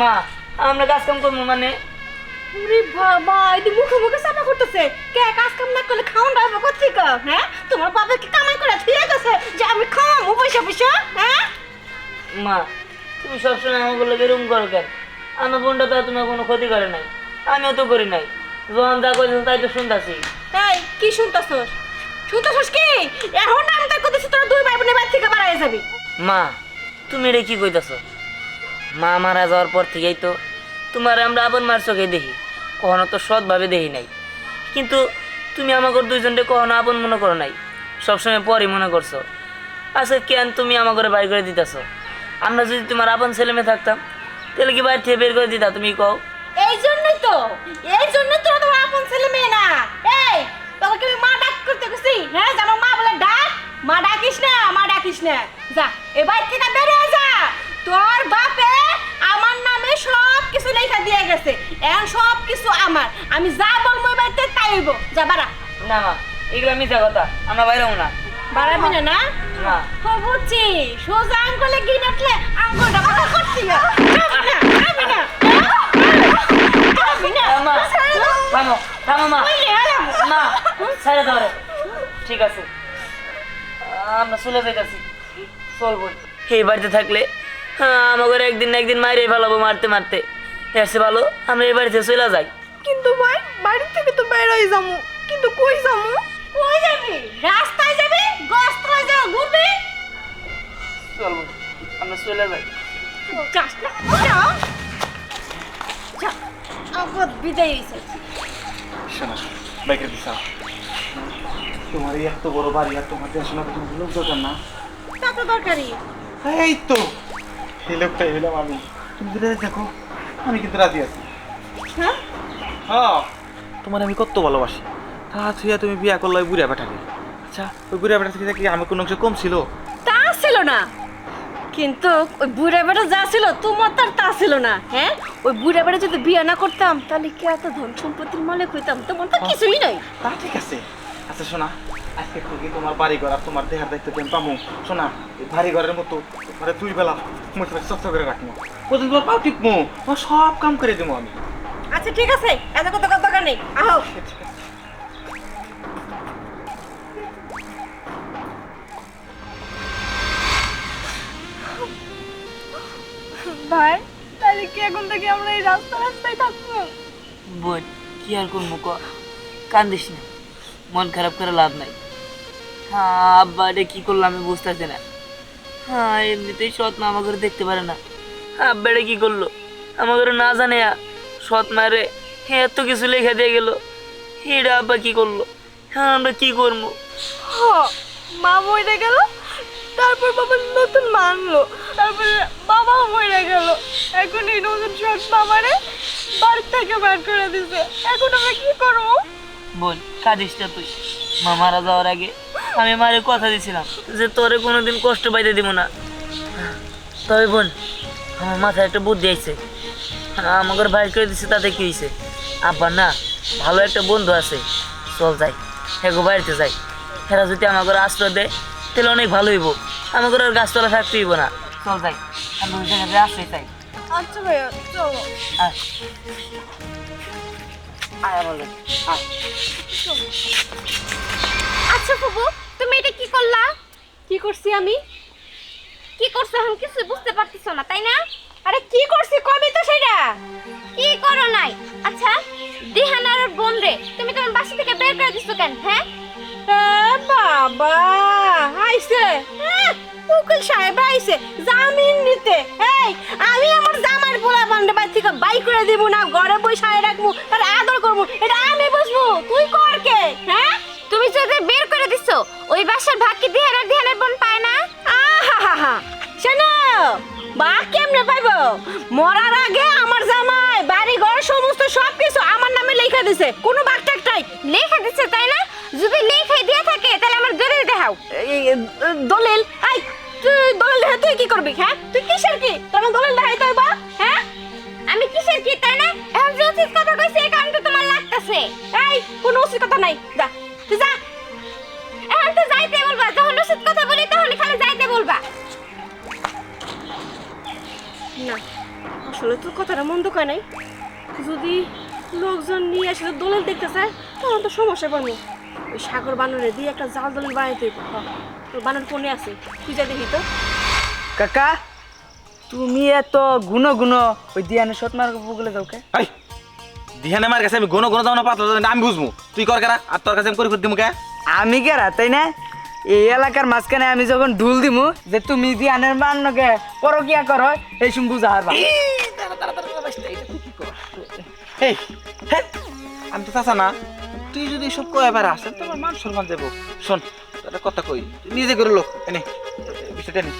মা আমরা কাজ কাম করব মানে? ওরে বাবা এদি মুখে মুখে সাফা করতেছে। কে কাজ কাম না করলে খাওয়ান দাও কোথেকে হ্যাঁ? তোমার বাবা কি কামাই করে ফিরে গেছে যে আমি খাওয়াবো পয়সা পয়সা? হ্যাঁ? মা তুমি সবসময় আমাকে লোক এরকম করো কেন? আমার বোনটা তো তোমার কোনো ক্ষতি করে নাই। আমিও তো করি নাই। যখন যা করেছেন তাই তো শুনতেছি। এই কি শুনতাছস? শুনতাছস কি? এখন আমি তার কথা তোরা দুই ভাই বোনের বাড়ি থেকে বাড়াই যাবি। মা তুমি এটা কি কইতাছ? মা মারা যাওয়ার পর থেকেই তো তোমার আমরা আপন মার চোখে দেখি, কখনো তো সৎভাবে দেখি নাই। কিন্তু তুমি আমাকে দুইজনকে কখনো আপন মনে করো নাই, সবসময় পরই মনে করছ। আচ্ছা কেন তুমি আমাকে বাইর করে দিতেছ? আমরা যদি তোমার আপন ছেলে মেয়ে থাকতাম, তাহলে কি বাইরে থেকে বের করে দিতা তুমি কও? এই জন্যই তো, এই জন্য তো তোমার আপন ছেলে মেয়ে না। এই, তোকে আমি মা ডাক করতে গেছি হ্যাঁ জানো, মা বলে ডাক। মা ডাকিস না, মা ডাকিস না। যা, এবার থেকে বেরিয়ে যা। তোর বাপে আমার নামে সব কিছু লেখা দিয়ে গেছে। এখন সব কিছু আমার। আমি যা বলব এবারতে তাই হইব। যা বাড়া। না মা এগুলো মিথ্যা কথা। আমরা বাইরেও না। বাড়াবি না না? না। ও বুঝছি। সোজা আঙ্গুলে গিয়ে নাটলে আঙ্গুলটা কথা করছি না। যাবি না যাবি না মা থামো থামো মা। ওই রে, আলাম। মা ছেড়ে ধরে ঠিক আছে। আমরা চলে যাইতাছি। চলবো এই বাড়িতে থাকলে হ্যাঁ, আমাকে একদিন না একদিন মাইরে ফেলাবো মারতে মারতে। এসে ভালো আমরা এই বাড়িতে চলে যাই। কিন্তু ভাই বাড়ি থেকে তো বের হয়ে যাব কিন্তু কই যাব কই যাবি? রাস্তায় যাবি? গস্তায় যাও ঘুরবি? চলবো আমরা চলে যাই। যা। যা। বিদায় হয়েছে শোনা দিশা তোমার এই এত বড় বাড়ি আর তোমার দেখাশোনা তো লোক দরকার না? তা তো দরকারি এই তো। এই লোকটাই হইলাম আমি। তুমি যদি দেখো আমি কিন্তু রাজি আছি। হ্যাঁ? হ্যাঁ। তোমার আমি কত ভালোবাসি। তা থুইয়া তুমি বিয়া করল ওই বুড়া বেটাকে। আচ্ছা ওই বুড়া বেটা থেকে কি আমার কোনো অংশ কম ছিল? তা ছিল না। কিন্তু ওই বুড়া বেটা যা ছিল তোমার তার তা ছিল না হ্যাঁ? ওই বুড়া বেটা যদি বিয়ে না করতাম তাহলে কি এত ধন সম্পত্তির মালিক হইতাম? তোমার তো কিছুই নাই। তা ঠিক আছে। আচ্ছা শোনা। আজকে থেকে তোমার বাড়ি ঘর আর তোমার দেহার দায়িত্ব শোনা এই বাড়ি ঘরের মতো ঘরে দুই বেলা মুখ চকচক করে রাখব প্রতিদিন তোমার পাও টিপমু? তোমার সব কাম করে দেবো আমি। আচ্ছা ঠিক আছে। এত কথা কথা দরকার নেই। আহো। ভাই তাহলে কি এখন থেকে আমরা এই রাস্তা রাস্তায় থাকব? বোন কি আর করব ক? কান্দিস না। মন খারাপ করে লাভ নাই। আব্বা এটা কি করল আমি বুঝতেছি না। হ্যাঁ এমনিতেই সৎ মা আমাকে দেখতে পারে না। আব্বা এটা কি করল? আমাকে না জানে সৎ মারে হ্যাঁ এত কিছু লেখা দিয়ে গেল। এটা আব্বা কি করল? হ্যাঁ আমরা কি করব? মা মরে গেল তারপর বাবা নতুন মা আনলো তারপরে বাবাও মরে গেল। এখন এই নতুন সৎ মামারে বাড়ি থেকে বের করে দিছে। এখন আমরা কি করব? বোন কাঁদিস তুই। মা মারা যাওয়ার আগে আমি মারে কথা দিয়েছিলাম যে তোরে কোনোদিন কষ্ট পাইতে দিব না। তবে বোন আমার মাথায় একটা বুদ্ধি আইছে। আমাকে বাইর করে দিছে তাতে কি হয়েছে আব্বার না ভালো একটা বন্ধু আছে। চল যাই হেগো বাড়িতে যাই। হেরা যদি আমাকে আশ্রয় দেয় তাহলে অনেক ভালো হইব। আমাকে আর গাছতলা থাকতে হইব না। চল যাই আমি ওই আশ্রয় চাই। আচ্ছা ভাইয়া চলো। আয়। লগে, আয়। আচ্ছা ফুবু তুমি এটা কি করলা? কি করছি আমি? কি করছ এখন কিছু বুঝতে পারতেছো না তাই না? আরে কি করছি কবে তো সেটা? কি করো নাই? আচ্ছা দিহানার বোন রে তুমি তোমার বাসা থেকে বের করে দিছো কেন হ্যাঁ? বাবা আইছে। উকিল সাহেব আইছে জামিন নিতে। এই আমি আমার জামার পোলা বান্ডে বাড়ি থেকে বাই করে দিব না ঘরে বসে রাখব আর আদর করব এটা আমি বুঝব। তুই কর কে হ্যাঁ? তুমি যদি বের করে দিছো। ওই বাসার ভাগ কি দিহানার দিহানার বোন পায় না? আহা শোনো বা কেমনে পাইবো? মরার আগে আমার জামাই বাড়ি ঘর সমস্ত সব কিছু আমার নামে লেখা দিছে। কোনো বাঘ টাকটাই লেখা দিচ্ছে তাই না? যদি লেখাই দিয়ে থাকে তাহলে আমার দলিল দেখাও। দলিল? আই তুই দলিল দেখে তুই কি করবি হ্যাঁ? তুই কিসের কি? তোমার দলিল দেখাইতে হইবা হ্যাঁ? আমি কিসের কি তাই না? এখন যে উচিত কথা কইছি এই কারণে তো তোমার লাগতেছে। এই কোনো উচিত কথা নাই। যা। বলবা? না আসলে তো কথাটা মন্দ কয় নাই। যদি লোকজন নিয়ে দেখতে চায় তখন তো সমস্যা ওই সাগর বানরে দিয়ে একটা জাল বানাইতে। বানর কোনে আছে তুই যা দেখি তো। কাকা তুমি এত গুনো গুনো ওই দিয়ানে সৎ মার্গ বলে কাউকে এই দিহানে মার কাছে আমি গোনো গোনো যাও না পাতলা আমি বুঝব। তুই কর কেরা আর তোর কাছে আমি করে করে দিমু কে? আমি কে তাই না? এই এলাকার মাঝখানে আমি যখন ঢুল দিমু যে তুমি দিয়ানের মান্নকে পরকিয়া করো এই শুন বুঝা হেৎ, আমি তো চাচা না তুই যদি এসব কয়ে বেড়া আসেন তোমার মান সম্মান যাব শোন একটা কথা কই নিজে করে লোক এনে বিষয়টা নি।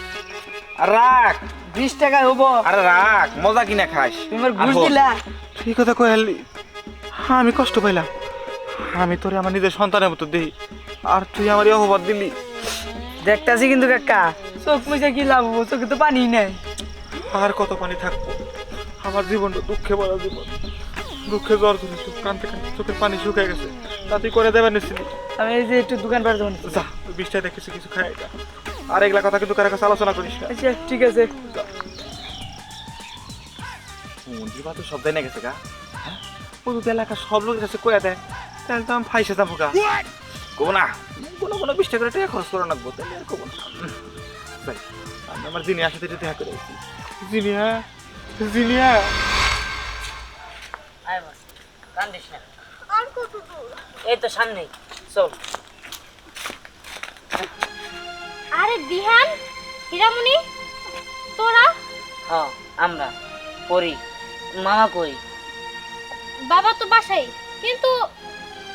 আর রাখ বিশ টাকা হব। আরে রাখ মজা কিনা খাস। তুমি আমার আর ঘুষ দিলা। তুই কথা কয়ে আমি কষ্ট পাইলাম। আমি তোরে আমার নিজের সন্তানের মতো দিই আর তুই আমার এই অপবাদ দিলি। দেখতাছি কিন্তু কাকা। চোখ মুছে কি লাভ হব? চোখে তো পানি নেই। আর কত পানি থাকব? আমার জীবনটা দুঃখে বড় জীবন। দুঃখে জ্বর ধরেছে কানতে কানতে চোখের পানি শুকিয়ে গেছে। তা তুই করে দেবেন নিছিলি আমি এই যে একটু দোকান পাড়ে যাব যা তুই বৃষ্টিতে কিছু কিছু খাই যা আর এগুলা কথা কিন্তু কারও কাছে আলোচনা করিস না। আচ্ছা ঠিক আছে। মন্দির তো সব দেয় গেছে গা? হ্যাঁ? ও তো এলাকা সব লোকের কাছে কয়ে দেয়। তাহলে তো আমি ফাইসে যাব গা। কবো না। কোনো কোনো বিশ টাকা করে টাকা খরচ করে রাখব তাহলে আর কবো না। আমি আমার জিনিয়ার সাথে দেখা করে আসছি জিনিয়া জিনিয়া। কান্দিস না। এই তো সামনেই চল। আরে দিহান হীরামণি তোরা? হ্যাঁ আমরা করি মামা কই? বাবা তো বাসাই কিন্তু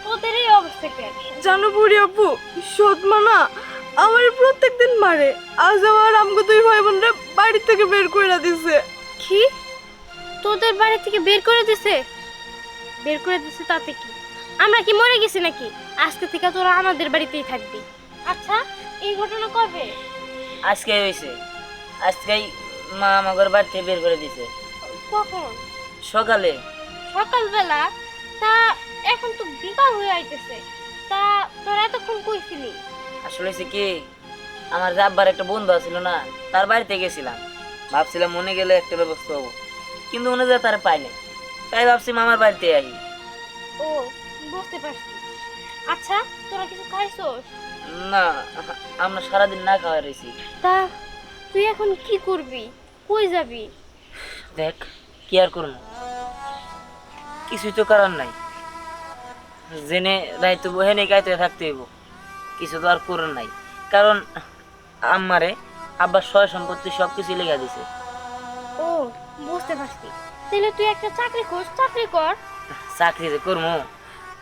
তোদের এই অবস্থা কেন জানো বুড়ি আপু সৎ মানা আমার প্রত্যেক দিন মারে। আজ আমার আমগো দুই ভাই বোনরা বাড়ি থেকে বের করে দিছে। কি? তোদের বাড়ি থেকে বের করে দিছে? বের করে দিছে তাতে কি? আমরা কি মরে গেছি নাকি? আজকে থেকে তোরা আমাদের বাড়িতেই থাকবি। আচ্ছা এই ঘটনা কবে? আজকে হয়েছে আজকেই মা আমাদের বাড়ি থেকে বের করে দিছে। কখন? সকালে। সকালবেলা? তা এখন তো বিকাল হয়ে আইতেছে। তা তোরা এতক্ষণ কইছিলি আসলে হয়েছে কি? আমার যে আব্বার একটা বন্ধু ছিল না তার বাড়িতে গেছিলাম। ভাবছিলাম মনে গেলে একটা ব্যবস্থা হব। কিন্তু মনে যায় তার পাই নাই তাই ভাবছি মামার বাড়িতে আই। ও বুঝতে পারছি। আচ্ছা তোরা কিছু খাইছস? না আমরা সারাদিন না খাওয়া রয়েছি। তা তুই এখন কি করবি? কই যাবি? দেখ কি আর করব? কিছুই তো করার নাই। জেনে রাইতে হেনে গাইতে থাকতে হইব। কিছু তো আর করার নাই। কারণ আমারে আব্বার সয় সম্পত্তি সব কিছু লেখা দিছে। ও বুঝতে পারছি। তাহলে তুই একটা চাকরি খোঁজ চাকরি কর। চাকরি যে করব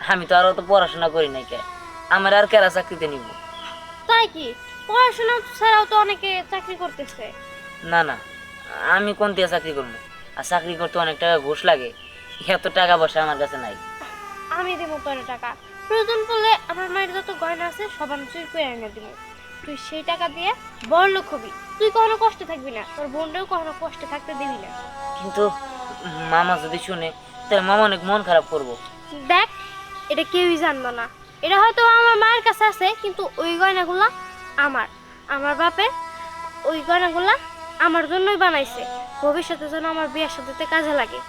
আমি তো আর অত পড়াশোনা করি নাই কে। আমার আর কেরা চাকরিতে নিব? তাই কি? পড়াশোনা ছাড়াও তো অনেকে চাকরি করতেছে। না না। আমি কোন দিয়ে চাকরি করব আর চাকরি করতে অনেক টাকা ঘুষ লাগে। এত টাকা পয়সা আমার কাছে নাই। আমি দেবো তোর টাকা। প্রয়োজন পড়লে আমার মায়ের যত গয়না আছে সব আমি চুরি করে এনে দিব। তুই সেই টাকা দিয়ে বড় লোক হবি। তুই কখনো কষ্টে থাকবি না। তোর বোনটাও কখনো কষ্টে থাকতে দিবি না। কিন্তু মামা যদি শুনে তাহলে মামা অনেক মন খারাপ করব। দেখ এটা কেউই জানব না। এটা হয়তো আমার মায়ের কাছে আছে কিন্তু ওই গয়নাগুলা আমার। আমার বাপের ওই গয়নাগুলা আমার জন্যই বানাইছে। ভবিষ্যতে যেন আমার বিয়ের সাথে কাজে লাগে।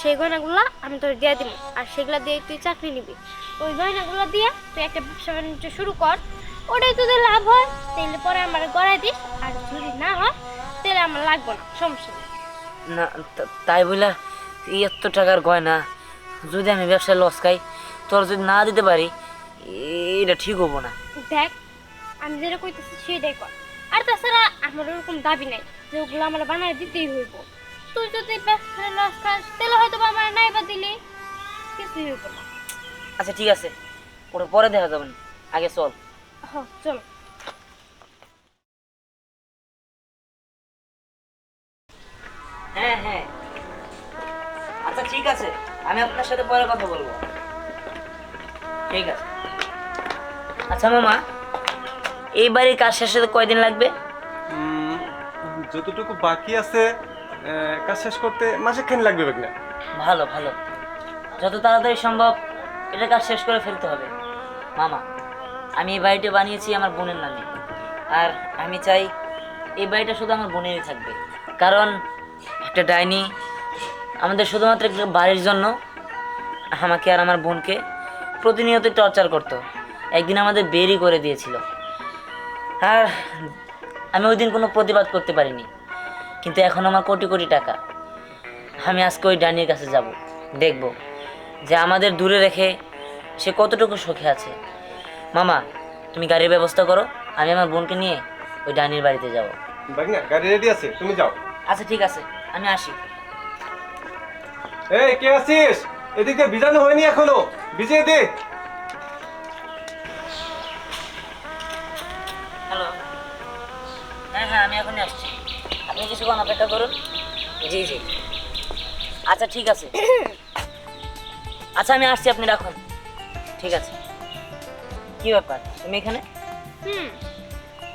সেই গয়নাগুলা আমি তোর দিয়ে দিব আর সেগুলা দিয়ে তুই চাকরি নিবি। ওই গয়নাগুলো দিয়ে তুই একটা ব্যবসা বাণিজ্য শুরু কর। ওটাই তোদের লাভ হয় তাহলে পরে আমার গড়াই দিস। আর যদি না হয় তাহলে আমার লাগবে না। সমস্যা না তাই বলে এত টাকার গয়না যদি আমি ব্যবসায় লস খাই তোর যদি না দিতে পারি এটা ঠিক হব না। দেখ আমি যেটা কইতেছি সেটাই কর। আর তাছাড়া আমার ওরকম দাবি নাই যে ওগুলো আমার বানায় দিতেই হইব। তুই যদি লস খাস তাহলে হয়তো বা আমার নাই বা দিলে। কিছুই হইব না। আচ্ছা ঠিক আছে। ওটা পরে দেখা যাবে আগে চল। হ চলো। হ্যাঁ হ্যাঁ। আচ্ছা ঠিক আছে। আমি আপনার সাথে পরে কথা বলব। ঠিক আছে। আচ্ছা মামা এই বাড়ির কাজ শেষে কয়দিন লাগবে? উম, যতটুকু বাকি আছে কাজ শেষ করতে মাসে খান লাগবে বেগনা? ভালো ভালো। যত তাড়াতাড়ি সম্ভব এটা কাজ শেষ করে ফেলতে হবে। মামা, আমি এই বাড়িটা বানিয়েছি আমার বোনের নামে। আর আমি চাই এই বাড়িটা শুধু আমার বোনেরই থাকবে। কারণ একটা ডাইনি আমাদের শুধুমাত্র বাড়ির জন্য আমাকে আর আমার বোনকে প্রতিনিয়ত টর্চার করতো। একদিন আমাদের বেরই করে দিয়েছিল। আর আমি ওই দিন কোনো প্রতিবাদ করতে পারিনি। কিন্তু এখন আমার কোটি কোটি টাকা। আমি আজকে ওই ডানির কাছে যাব দেখব যে আমাদের দূরে রেখে সে কতটুকু সুখে আছে। মামা তুমি গাড়ির ব্যবস্থা করো আমি আমার বোনকে নিয়ে ওই ডানির বাড়িতে যাব। বাগনা গাড়ি রেডি আছে তুমি যাও। আচ্ছা ঠিক আছে আমি আসি। এই কে আছিস? এদিকে ভিজানো হয়নি এখনও। ভিজিয়ে দে। কিছুক্ষণ অপেক্ষা করুন। জি জি। আচ্ছা ঠিক আছে। আচ্ছা আমি আসছি আপনি রাখুন। ঠিক আছে। কি ব্যাপার? তুমি এখানে? হুম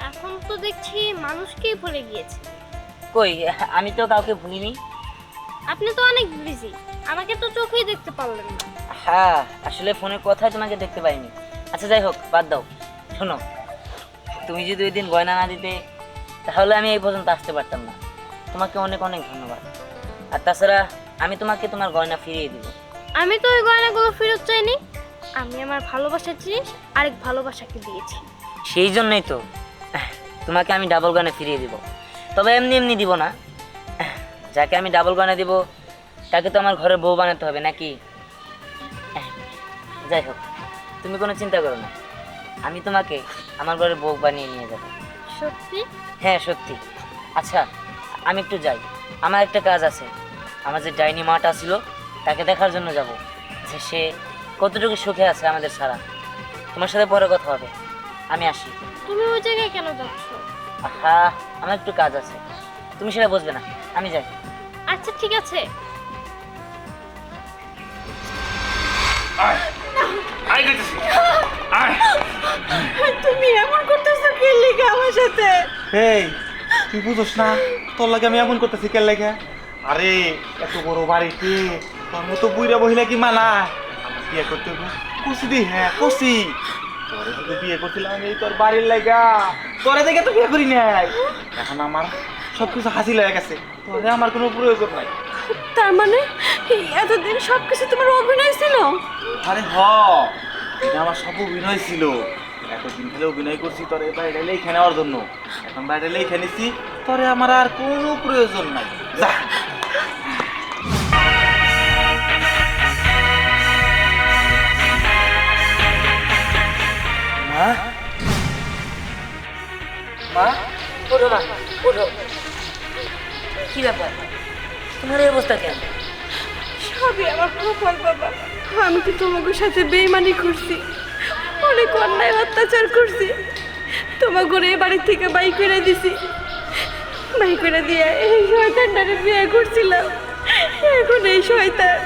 এখন তো দেখছি মানুষকেই ভুলে গিয়েছে। কই? আমি তো কাউকে ভুলিনি। আপনি তো অনেক বিজি আমাকে তো চোখেই দেখতে পারলেন না। হ্যাঁ আসলে ফোনে কথাই তোমাকে দেখতে পাইনি। আচ্ছা যাই হোক বাদ দাও। শোনো তুমি যদি ওই দিন গয়না না দিতে তাহলে আমি এই পর্যন্ত আসতে পারতাম না। তোমাকে অনেক অনেক ধন্যবাদ। আর তাছাড়া আমি তোমাকে তোমার গয়না ফিরিয়ে দিব। আমি তো ওই গয়নাগুলো ফেরত চাইনি। আমি আমার ভালোবাসার জিনিস আরেক ভালোবাসাকে দিয়েছি। সেই জন্যই তো তোমাকে আমি ডাবল গয়না ফিরিয়ে দিব। তবে এমনি এমনি দিব না। যাকে আমি ডাবল গয়না দিব তাকে তো আমার ঘরে বউ বানাতে হবে নাকি? যাই হোক তুমি কোনো চিন্তা করো না। আমি তোমাকে আমার ঘরে বউ বানিয়ে নিয়ে যাব। সত্যি? হ্যাঁ সত্যি। আচ্ছা আমি একটু যাই। আমার একটা কাজ আছে। আমার যে ডাইনি মাটা ছিল তাকে দেখার জন্য যাব। যে সে কতটুকু সুখে আছে আমাদের ছাড়া। তোমার সাথে পরে কথা হবে। আমি আসি। তুমি ওই জায়গায় কেন যাচ্ছ? আহা আমার একটু কাজ আছে। তুমি সেটা বুঝবে না। আমি যাই। আচ্ছা ঠিক আছে। তুমি এমন করতেছো কি লিখে আমার সাথে? এই তুই বুঝোস না তোর লাগে আমি এমন করতেছি কেন লাগে? আরে এত বড় বাড়িতে তোর মতো বুইরা বহিলা কি মানা? আমার বিয়ে করতে কষি দি হ্যাঁ কষি তোরে যদি বিয়ে করছিলাম আমি তোর বাড়ির লাগা। তোরে দেখে তো বিয়ে করি নাই। এখন আমার সব কিছু হাসিল হয়ে গেছে। তোরে আমার কোনো প্রয়োজন নাই। তার মানে এই এতদিন সবকিছু তোমার অভিনয় ছিল? আরে হ আমার সব অভিনয় ছিল। এতদিন ধরে অভিনয় করছি তোরে বাইরে লেখা নেওয়ার জন্য। এখন বাইরে লেখা নিছি তোরে আমার আর কোনো প্রয়োজন নাই। যা। মা? মা? ওঠো মা ওঠো। কি ব্যাপার? তোমার এই অবস্থা কেন? সবই আমার কপাল বাবা। আমি তো তোমাকে সাথে বেইমানি করছি। অনেক অন্যায় অত্যাচার করছি। তোমার ঘরে এই বাড়ি থেকে বাই করে দিছি। বাই করে দিয়ে এই শয়তানটারে বিয়ে করছিলাম। এখন এই শয়তান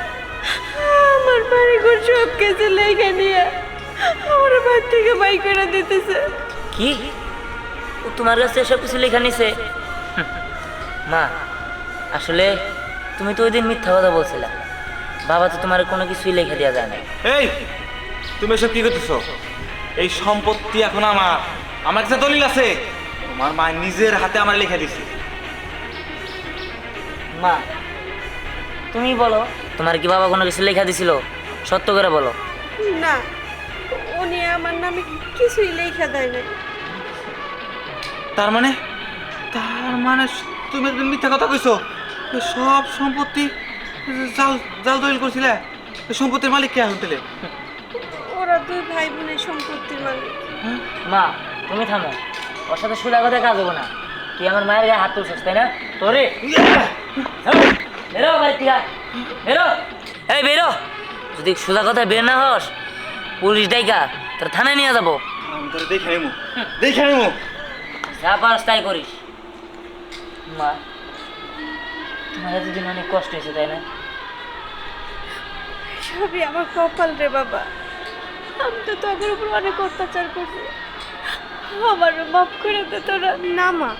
আমার বাড়ি ঘর সব কিছু লেগে নিয়ে আমার বাড়ি থেকে বাই করে দিতেছে। কি? ও তোমার কাছে সব কিছু লেখা নিছে? মা আসলে তুমি তো ওই দিন মিথ্যা কথা বলছিলা। বাবা তো তোমার কোনো কিছুই লেখা দেওয়া যায় না এই তুমি এসব কি করতেছ? এই সম্পত্তি এখন আমার। আমার কাছে দলিল আছে। তোমার মা নিজের হাতে আমার লেখা দিছে। মা তুমি বলো তোমার কি বাবা কোনো কিছু লেখা দিছিল? সত্য করে বলো। না উনি আমার নামে কিছুই লেখা দেয় না তার মানে? তার মানে তুমি একদিন মিথ্যা কথা কইছো। সব সম্পত্তি জাল জাল দলিল করছিলে। সম্পত্তির মালিক কে তাহলে ওরা দুই ভাই বোনের সম্পত্তির মালিক। মা তুমি থামো। ওর সাথে কথা কাজ হব না। তুই আমার মায়ের গায়ে হাত তুলছিস তাই না? তোরে। বেরো বাড়ি থেকে বেরো। এই বেরো। যদি সুদা কথা বের না হস পুলিশ ডাইকা তোর থানায় নিয়ে যাব। আমি তোরে দেখে নেব। দেখে নেব। যা পারস তাই করিস। মা তোমার এতদিন অনেক কষ্ট হয়েছে তাই না? সবই আমার কপাল রে বাবা। আমি তো তোদের উপর অনেক অত্যাচার করছি। আমার মাফ করে দে তোরা। না মা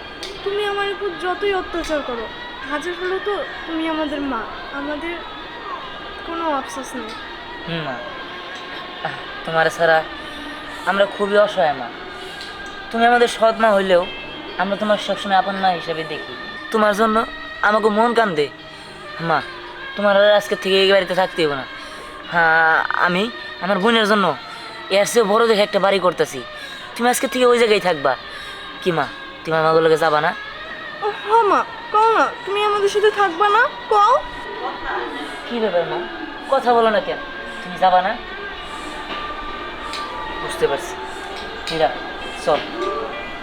তুমি আমার উপর যতই অত্যাচার করো হাজার হলো তো তুমি আমাদের মা। আমাদের কোনো আফসোস নেই। মা তোমার ছাড়া আমরা খুবই অসহায় মা। তুমি আমাদের সৎ মা হইলেও আমরা তোমার সবসময় আপন মা হিসেবে দেখি। তোমার জন্য আমাকে মন কান দে মা তোমার আর আজকে থেকে এই বাড়িতে থাকতে হবে না। হ্যাঁ আমি আমার বোনের জন্য এর চেয়ে বড় দেখে একটা বাড়ি করতেছি। তুমি আজকে থেকে ওই জায়গায় থাকবা। কি মা তুমি আমাগুলোকে যাবা না? হ্যাঁ মা কও না তুমি আমাদের সাথে থাকবা না? কও। কি ব্যাপার মা কথা বলো না কেন? তুমি যাবা না? বুঝতে পারছি। মীরা চল।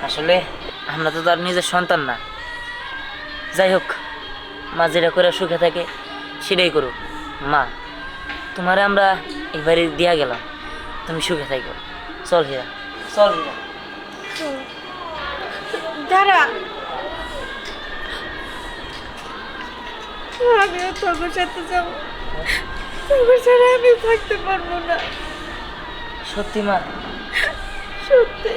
আসলে আমরা তো তার নিজের সন্তান না। যাই হোক মা যেটা করে সুখে থাকে সেটাই করুক। মা তোমারে আমরা এবারে দিয়া গেলাম। তুমি সুখে থাকো। চল হীরা চল হীরা। দাঁড়া। আমিও তোর সাথে যাব। তোর ছাড়া আমি থাকতে পারব না। সত্যি মা। সত্যি।